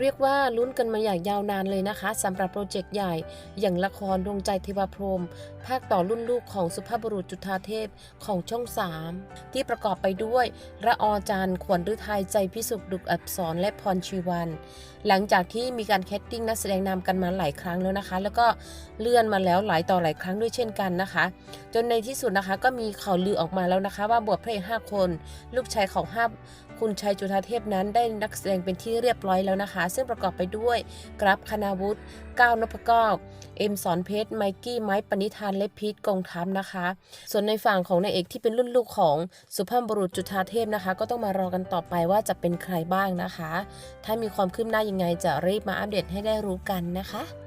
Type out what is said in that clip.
เรียกว่าลุ้นกันมาอย่างยาวนานเลยนะคะสำหรับโปรเจกต์ใหญ่ อย่างละครดวงใจเทวพรมภาคต่อรุ่นลูกของสุภาพบุรุษจุฑาเทพของช่อง3ที่ประกอบไปด้วยระออจันขวัญฤทัยใจพิสุขดุกอับสรและพรชีวัน หลังจากที่มีการแคสติ้งนักแสดงนำกันมาหลายครั้งแล้วนะคะ แล้วก็เลื่อนมาแล้วหลายต่อหลายครั้งด้วยเช่นกันนะคะ จนในที่สุดนะคะก็มีข่าวลือออกมาแล้วนะคะ ว่าบทพระเอกห้าคน ลูกชายของห้าคุณชัยจุฑาเทพนั้นได้นักแสดงเป็นที่เรียบร้อยแล้วนะคะซึ่งประกอบไปด้วยกรับคณาวุฒิก้าวนพก้าเอ็มสอนเพชรไมกี้ไม้ปณิธานและพีทกองทัพนะคะ ส่วนในฝั่งของนายเอกที่เป็นรุ่นลูกของสุภาพบุรุษจุฑาเทพนะคะ ก็ต้องมารอกันต่อไปว่าจะเป็นใครบ้างนะคะ ถ้ามีความคืบหน้ายังไงจะรีบมาอัปเดตให้ได้รู้กันนะคะ